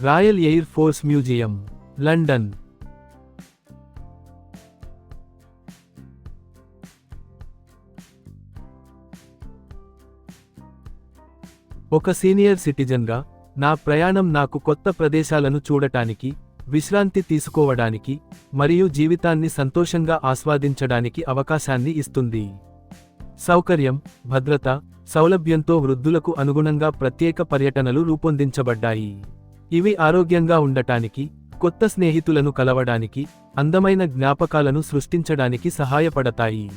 Royal Air Force Museum London. ఒక senior సిటిజన్గా నా ప్రయాణం నాకు కొత్త ప్రదేశాలను చూడటానికి విశ్రాంతి తీసుకోవడానికి మరియు జీవితాన్ని సంతోషంగా ఆస్వాదించడానికి అవకాశాన్ని ఇస్తుంది. సౌకర్యం భద్రత సౌలభ్యంతో వృద్ధులకు అనుగుణంగా ప్రత్యేక పర్యటనలు రూపొందించబడ్డాయి. ఇవి ఆరోగ్యంగా ఉండటానికి కొత్త స్నేహితులను కలవడానికి అందమైన జ్ఞాపకాలను సృష్టించడానికి సహాయపడతాయి.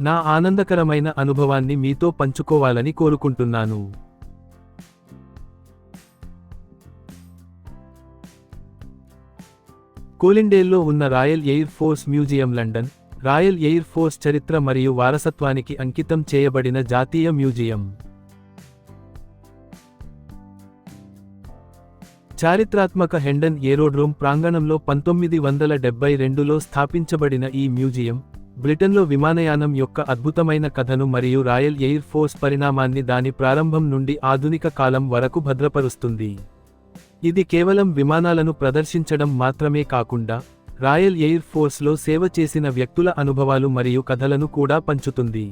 నా ఆనందకరమైన అనుభవాన్ని మీతో పంచుకోవాలని కోరుకుంటున్నాను. కోలిండేల్లో ఉన్న Royal Air Force Museum London Royal Air Force చరిత్ర మరియు వారసత్వానికి అంకితం చేయబడిన జాతీయ మ్యూజియం. చారిత్రాత్మక హెండన్ ఏరోడ్రోమ్ ప్రాంగణంలో పంతొమ్మిది వందల డెబ్బై రెండులో స్థాపించబడిన ఈ మ్యూజియం బ్రిటన్లో విమానయానం యొక్క అద్భుతమైన కథను మరియు రాయల్ ఎయిర్ ఫోర్స్ పరిణామాన్ని దాని ప్రారంభం నుండి ఆధునిక కాలం వరకు భద్రపరుస్తుంది. ఇది కేవలం విమానాలను ప్రదర్శించడం మాత్రమే కాకుండా రాయల్ ఎయిర్ ఫోర్స్లో సేవ చేసిన వ్యక్తుల అనుభవాలు మరియు కథలను కూడా పంచుతుంది.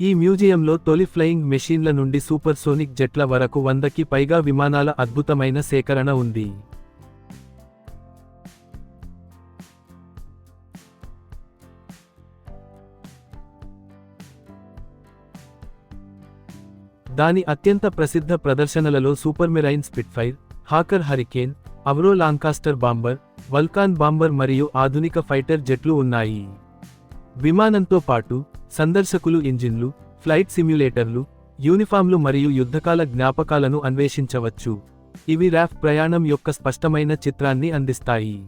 ఈ మ్యూజియంలో తొలి ఫ్లయింగ్ మెషీన్ల నుండి సూపర్సోనిక్ జెట్ల వరకు వందకి పైగా విమానాల అద్భుతమైన సేకరణ ఉంది. దాని అత్యంత ప్రసిద్ధ ప్రదర్శనలలో Supermarine Spitfire Hawker Hurricane Avro Lancaster bomber Vulcan bomber మరియు ఆధునిక ఫైటర్ జెట్లు ఉన్నాయి. విమానంతో పాటు సందర్శకులు ఇంజిన్లు ఫ్లైట్ సిమ్యులేటర్లు యూనిఫామ్లు మరియు యుద్ధకాల జ్ఞాపకాలను అన్వేషించవచ్చు. ఇవి రాఫ్ ప్రయాణం యొక్క స్పష్టమైన చిత్రాన్ని అందిస్తాయి.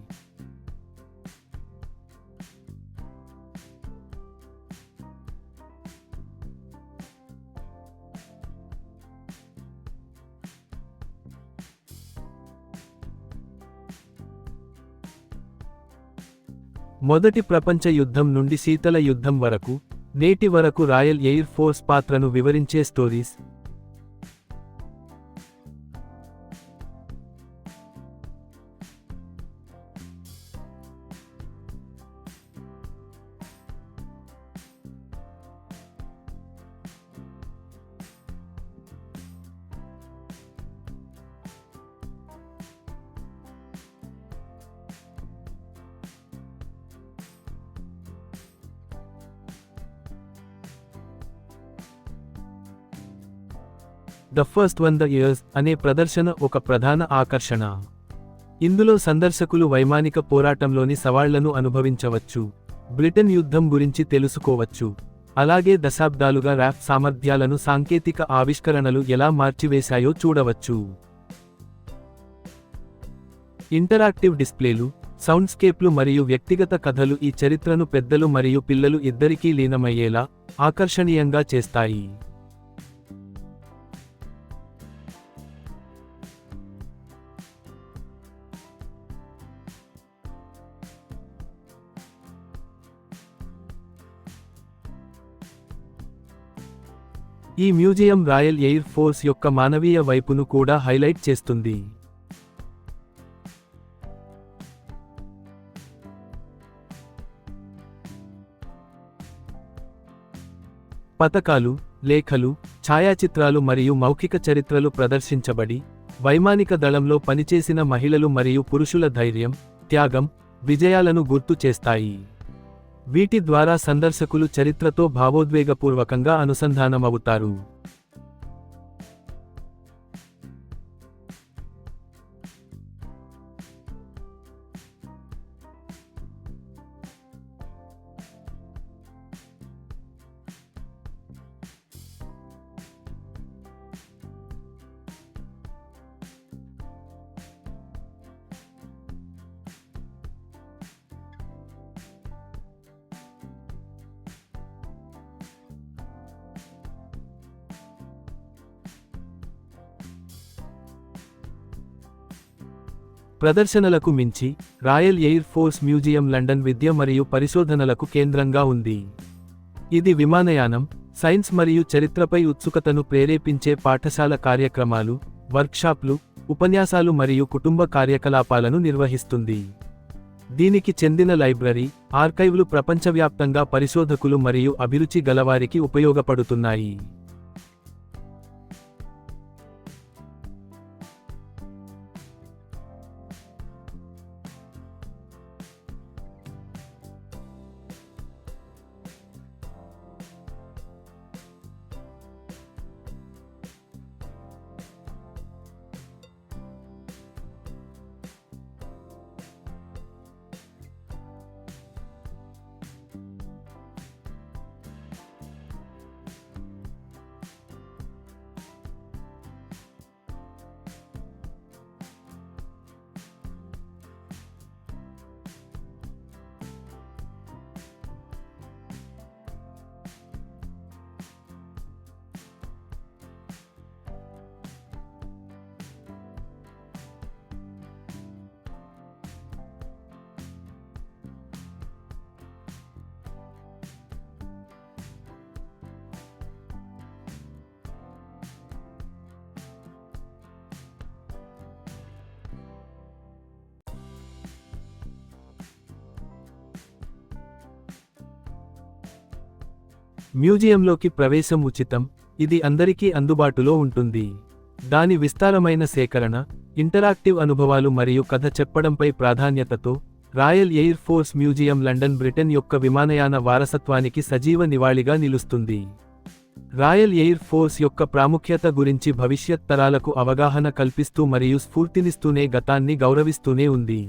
మొదటి ప్రపంచ యుద్ధం నుండి శీతల యుద్ధం వరకు నేటి వరకు రాయల్ ఎయిర్ ఫోర్స్ పాత్రను వివరించే stories. The first one the years అనే ప్రదర్శన ఒక ప్రధాన ఆకర్షణ. ఇందులో సందర్శకులు వైమానిక పోరాటంలోని సవాళ్ళను అనుభవించవచ్చు బ్రిటన్ యుద్ధం గురించి తెలుసుకోవచ్చు అలాగే దశాబ్దాలుగా ర్యాఫ్ సామర్థ్యాలను సాంకేతిక ఆవిష్కరణలు ఎలా మార్చివేశాయో చూడవచ్చు. ఇంటరాక్టివ్ డిస్ప్లేలు సౌండ్స్కేప్లు మరియు వ్యక్తిగత కథలు ఈ చరిత్రను పెద్దలు మరియు పిల్లలు ఇద్దరికీ లీనమయ్యేలా ఆకర్షణీయంగా చేస్తాయి. ఈ మ్యూజియం రాయల్ ఎయిర్ ఫోర్స్ యొక్క మానవీయ వైపును కూడా హైలైట్ చేస్తుంది. పతకాలు లేఖలు ఛాయాచిత్రాలు మరియు మౌఖిక చరిత్రలు ప్రదర్శించబడి వైమానిక దళంలో పనిచేసిన మహిళలు మరియు పురుషుల ధైర్యం త్యాగం విజయాలను గుర్తు చేస్తాయి. వీటి ద్వారా సందర్శకులు చరిత్రతో భావోద్వేగపూర్వకంగా అనుసంధానమవుతారు. ప్రదర్శనలకు మించి Royal Air Force Museum London విద్య మరియు పరిశోధనలకు కేంద్రంగా ఉంది. ఇది విమానయానం సైన్స్ మరియు చరిత్రపై ఉత్సుకతను ప్రేరేపించే పాఠశాల కార్యక్రమాలు వర్క్షాప్లు ఉపన్యాసాలు మరియు కుటుంబ కార్యకలాపాలను నిర్వహిస్తుంది. దీనికి చెందిన లైబ్రరీ ఆర్కైవ్లు ప్రపంచవ్యాప్తంగా పరిశోధకులు మరియు అభిరుచి గలవారికి ఉపయోగపడుతున్నాయి. మ్యూజియంలోకి ప్రవేశం ఉచితం ఇది అందరికీ అందుబాటులో ఉంటుంది. దాని విస్తారమైన సేకరణ ఇంటరాక్టివ్ అనుభవాలు మరియు కథ చెప్పడంపై ప్రాధాన్యతతో Royal Air Force Museum London Britain యొక్క విమానయాన వారసత్వానికి సజీవ నివాళిగా నిలుస్తుంది. రాయల్ ఎయిర్ ఫోర్స్ యొక్క ప్రాముఖ్యత గురించి భవిష్యత్ తరాలకు అవగాహన కల్పిస్తూ మరియు స్ఫూర్తినిస్తూనే గతాన్ని గౌరవిస్తూనే ఉంది.